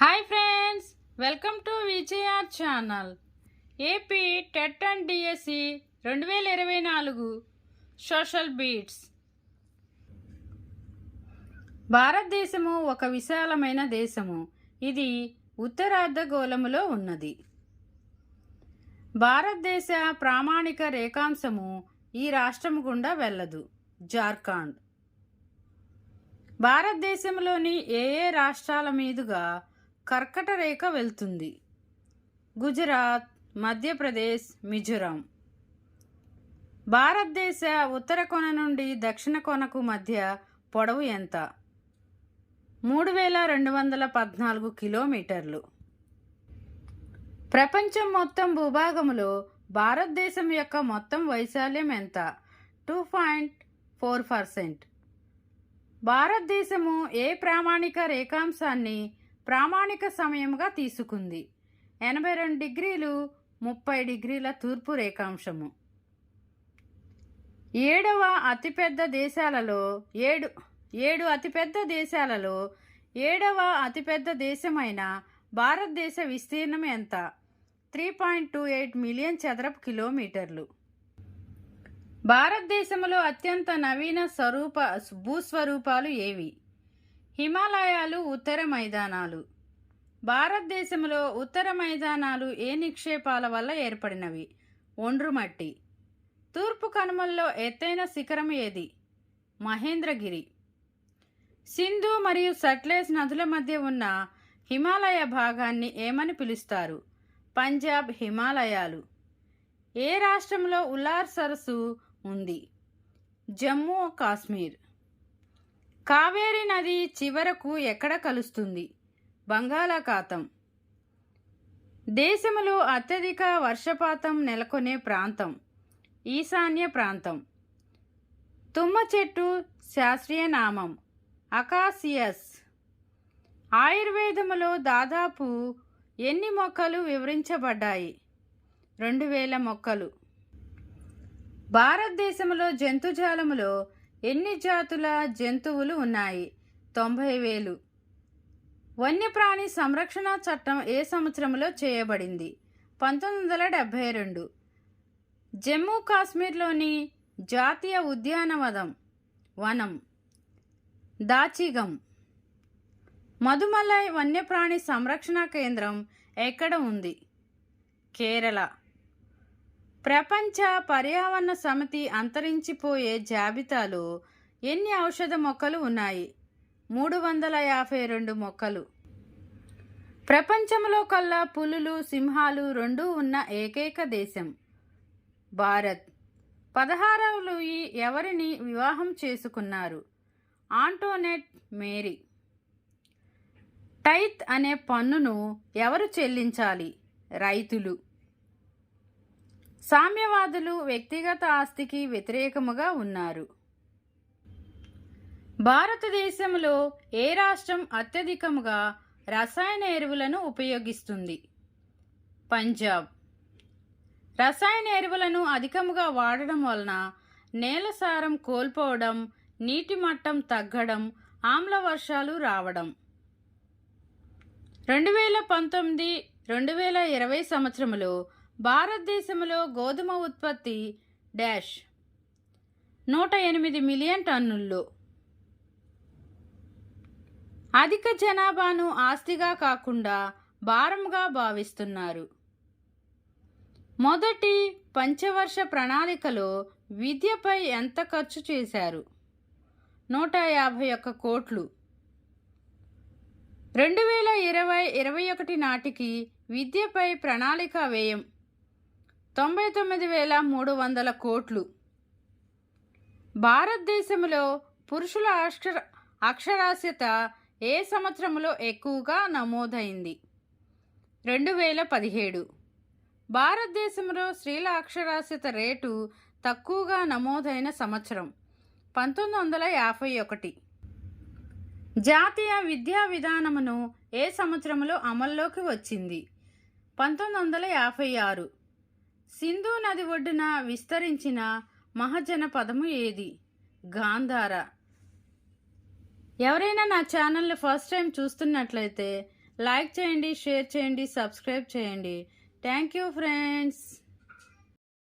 Hi friends welcome to VijayaR channel. AP TET and DSC రెండు వేల ఇరవై నాలుగు సోషల్ బీట్స్. భారతదేశము ఒక విశాలమైన దేశము. ఇది ఉత్తరార్ధగోళములో ఉన్నది. భారతదేశ ప్రామాణిక రేఖాంశము ఈ రాష్ట్రము గుండా వెళ్ళదు. జార్ఖండ్. భారతదేశంలోని ఏ ఏ రాష్ట్రాల మీదుగా కర్కట రేఖ వెళ్తుంది. గుజరాత్ మధ్యప్రదేశ్ మిజోరాం. భారతదేశ ఉత్తర కొన నుండి దక్షిణ కొనకు మధ్య పొడవు ఎంత? మూడు వేల రెండు వందల పద్నాలుగు కిలోమీటర్లు. ప్రపంచం మొత్తం భూభాగములో భారతదేశం యొక్క మొత్తం వైశాల్యం ఎంత? Two point four percent. భారతదేశము ఏ ప్రామాణిక రేఖాంశాన్ని ప్రామాణిక సమయముగా తీసుకుంది. ఎనభై రెండు డిగ్రీలు ముప్పై డిగ్రీల తూర్పు రేఖాంశము. ఏడవ అతిపెద్ద దేశాలలో ఏడు ఏడు అతిపెద్ద దేశాలలో ఏడవ అతిపెద్ద దేశమైన భారతదేశ విస్తీర్ణం ఎంత? Three point two eight million చదరపు కిలోమీటర్లు. భారతదేశంలో అత్యంత నవీన స్వరూప భూస్వరూపాలు ఏవి? హిమాలయాలు ఉత్తర మైదానాలు. భారతదేశంలో ఉత్తర మైదానాలు ఏ నిక్షేపాల వల్ల ఏర్పడినవి? ఒండ్రుమట్టి. తూర్పు కనుమల్లో ఎత్తైన శిఖరం ఏది? మహేంద్రగిరి. సింధు మరియు సట్లేజ్ నదుల మధ్య ఉన్న హిమాలయ భాగాన్ని ఏమని పిలుస్తారు? పంజాబ్ హిమాలయాలు. ఏ రాష్ట్రంలో ఉల్లార్ సరస్సు ఉంది? జమ్మూ కాశ్మీర్. కావేరీ నది చివరకు ఎక్కడ కలుస్తుంది? బంగాళాఖాతం. దేశంలో అత్యధిక వర్షపాతం నెలకొనే ప్రాంతం ఈశాన్య ప్రాంతం. తుమ్మ చెట్టు శాస్త్రీయ నామం అకాసియస్. ఆయుర్వేదములో దాదాపు ఎన్ని మొక్కలు వివరించబడ్డాయి? రెండు వేల మొక్కలు. భారతదేశంలో జంతుజాలములో ఎన్ని జాతుల జంతువులు ఉన్నాయి? తొంభై వేలు. వన్యప్రాణి సంరక్షణ చట్టం ఏ సంవత్సరంలో చేయబడింది? పంతొమ్మిది వందల డెబ్భై రెండు. జమ్మూ కాశ్మీర్లోని జాతీయ ఉద్యానవనం వనం దాచిగం. మధుమలై వన్యప్రాణి సంరక్షణ కేంద్రం ఎక్కడ ఉంది? కేరళ. ప్రపంచ పర్యావరణ సమితి అంతరించిపోయే జాబితాలో ఎన్ని ఔషధ మొక్కలు ఉన్నాయి? మూడు వందల యాభై రెండు మొక్కలు. ప్రపంచంలో కల్లా పులులు సింహాలు రెండూ ఉన్న ఏకైక దేశం భారత్. పదహారవ లూయి ఎవరిని వివాహం చేసుకున్నారు? ఆంటోనెట్ మేరీ. టైత్ అనే పన్నును ఎవరు చెల్లించాలి? రైతులు. సామ్యవాదులు వ్యక్తిగత ఆస్తికి వ్యతిరేకముగా ఉన్నారు. భారతదేశంలో ఏ రాష్ట్రం అత్యధికముగా రసాయన ఎరువులను ఉపయోగిస్తుంది? పంజాబ్. రసాయన ఎరువులను అధికముగా వాడడం వలన నేల సారం కోల్పోవడం నీటి మట్టం తగ్గడం ఆమ్ల వర్షాలు రావడం. రెండు వేల పంతొమ్మిది రెండు వేల ఇరవై సంవత్సరంలో భారతదేశంలో గోధుమ ఉత్పత్తి డాష్ నూట ఎనిమిది మిలియన్ టన్నుల్లో. అధిక జనాభాను ఆస్తిగా కాకుండా భారంగా భావిస్తున్నారు. మొదటి పంచవర్ష ప్రణాళికలో విద్యపై ఎంత ఖర్చు చేశారు? నూట యాభై ఒక్క కోట్లు. రెండు వేల ఇరవై ఇరవై ఒకటి నాటికి విద్యపై ప్రణాళిక వ్యయం తొంభై తొమ్మిది వేల మూడు వందల కోట్లు. భారతదేశంలో పురుషుల అక్షర అక్షరాస్యత ఏ సంవత్సరంలో ఎక్కువగా నమోదైంది? రెండు వేల పదిహేడు. భారతదేశంలో స్త్రీల అక్షరాస్యత రేటు తక్కువగా నమోదైన సంవత్సరం పంతొమ్మిది వందల యాభై ఒకటి. జాతీయ విద్యా విధానమును ఏ సంవత్సరంలో అమల్లోకి వచ్చింది? పంతొమ్మిది వందల యాభై ఆరు. సింధు నది ఒడ్డున విస్తరించిన మహజన పదము ఏది? గాంధార. ఎవరైనా నా ఛానల్ని ఫస్ట్ టైం చూస్తున్నట్లయితే లైక్ చేయండి షేర్ చేయండి సబ్స్క్రైబ్ చేయండి. Thank you friends.